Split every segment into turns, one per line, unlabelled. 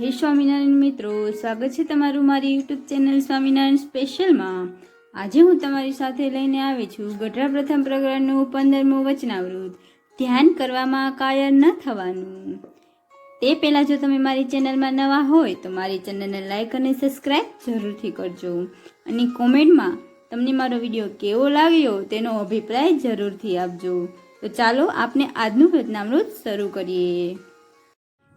જય સ્વામિનારાયણ મિત્રો, સ્વાગત છે તમારું મારી યુટ્યુબ ચેનલ સ્વામિનારાયણ સ્પેશિયલમાં. આજે હું તમારી સાથે લઈને આવી છું ગઢડા પ્રથમ પ્રકરણનું પંદરમું વચનાવૃત ધ્યાન કરવામાં કાયર ન થવાનું. તે પહેલાં જો તમે મારી ચેનલમાં નવા હોય, તો મારી ચેનલને લાઇક અને સબસ્ક્રાઇબ જરૂરથી કરજો. અને કોમેન્ટમાં તમને મારો વીડિયો કેવો લાગ્યો, તેનો અભિપ્રાય જરૂરથી આપજો. તો ચાલો આપણે આજનું વચનામૃત શરૂ કરીએ.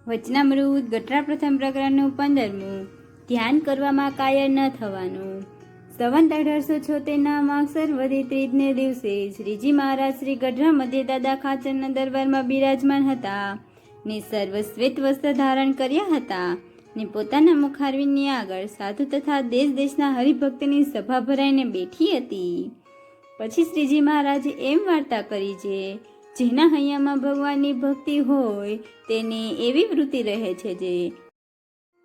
વચનામૃત ગટરા પ્રથમ પ્રકરણનું પંદરમું. ધ્યાન કરવામાં કાયર ન થવાનું. સંવંત અઢારસો છોતેરના માગસર વધી ત્રીજને દિવસે શ્રીજી મહારાજ શ્રી ગઢરા મધ્ય દાદા ખાચરના દરબારમાં બિરાજમાન હતા ને સર્વ શ્વેત વસ્ત્ર ધારણ કર્યા હતા ને પોતાના મુખારવીની આગળ સાધુ તથા દેશ દેશના હરિભક્તની સભા ભરાઈને બેઠી હતી. પછી શ્રીજી મહારાજે એમ વાર્તા કરી છે જેના હૈયામાં ભગવાનની ભક્તિ હોય, તેને એવી વૃત્તિ રહે છે જે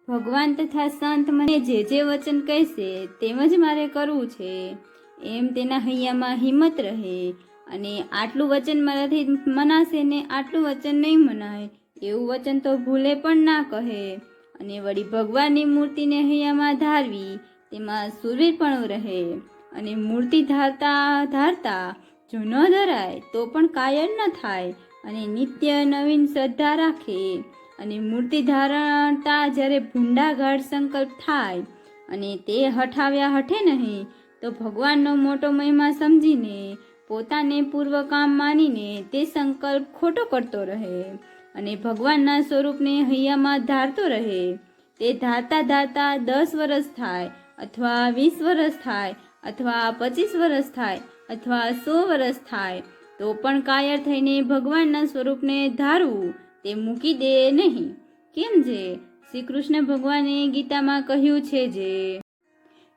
ભગવાન તથા સંત મને જે જે વચન કહેશે, તેમ જ મારે કરવું છે. એમ તેના હૈયામાં હિંમત રહે અને આટલું વચન મારાથી મનાશે ને આટલું વચન નહીં મનાય, એવું વચન તો ભૂલે પણ ના કહે. અને વળી ભગવાનની મૂર્તિને હૈયામાં ધારવી, તેમાં સુરવીરપણું રહે. અને મૂર્તિ ધારતા ધારતા જો ન ધરાય તો પણ કાયર ન થાય. અને નિત્ય નવીન શ્રદ્ધા રાખે. અને મૂર્તિ ધારણતા જ્યારે ભૂંડાગાઢ સંકલ્પ થાય અને તે હઠાવ્યા હઠે નહીં, તો ભગવાનનો મોટો મહિમા સમજીને, પોતાને પૂર્વ કામ માનીને તે સંકલ્પ ખોટો કરતો રહે. અને ભગવાનના સ્વરૂપને હૈયામાં ધારતો રહે. તે ધારતા ધારતા દસ વર્ષ થાય, અથવા વીસ વર્ષ થાય, અથવા પચીસ વર્ષ થાય અથવા સો વર્ષ થાય, તો પણ કાયર થઈને ભગવાનના સ્વરૂપને ધારવું તે મૂકી દે નહીં. કેમ જે? શ્રી કૃષ્ણ ભગવાને ગીતામાં કહ્યું છે જે,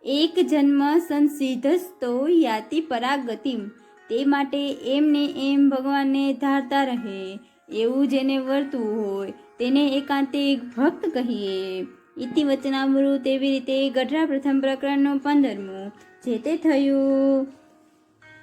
એક જન્મ સંસિદ્ધસ્તો યાતિ પરાગતિમ, તે માટે એમને એમ ભગવાનને ધારતા રહે. એવું જેને વર્તવું હોય, તેને એકાંતે ભક્ત કહીએ. ઇતિ વચનામૃત એવી રીતે ગઢડા પ્રથમ પ્રકરણનું પંદરમું, જે તે થયું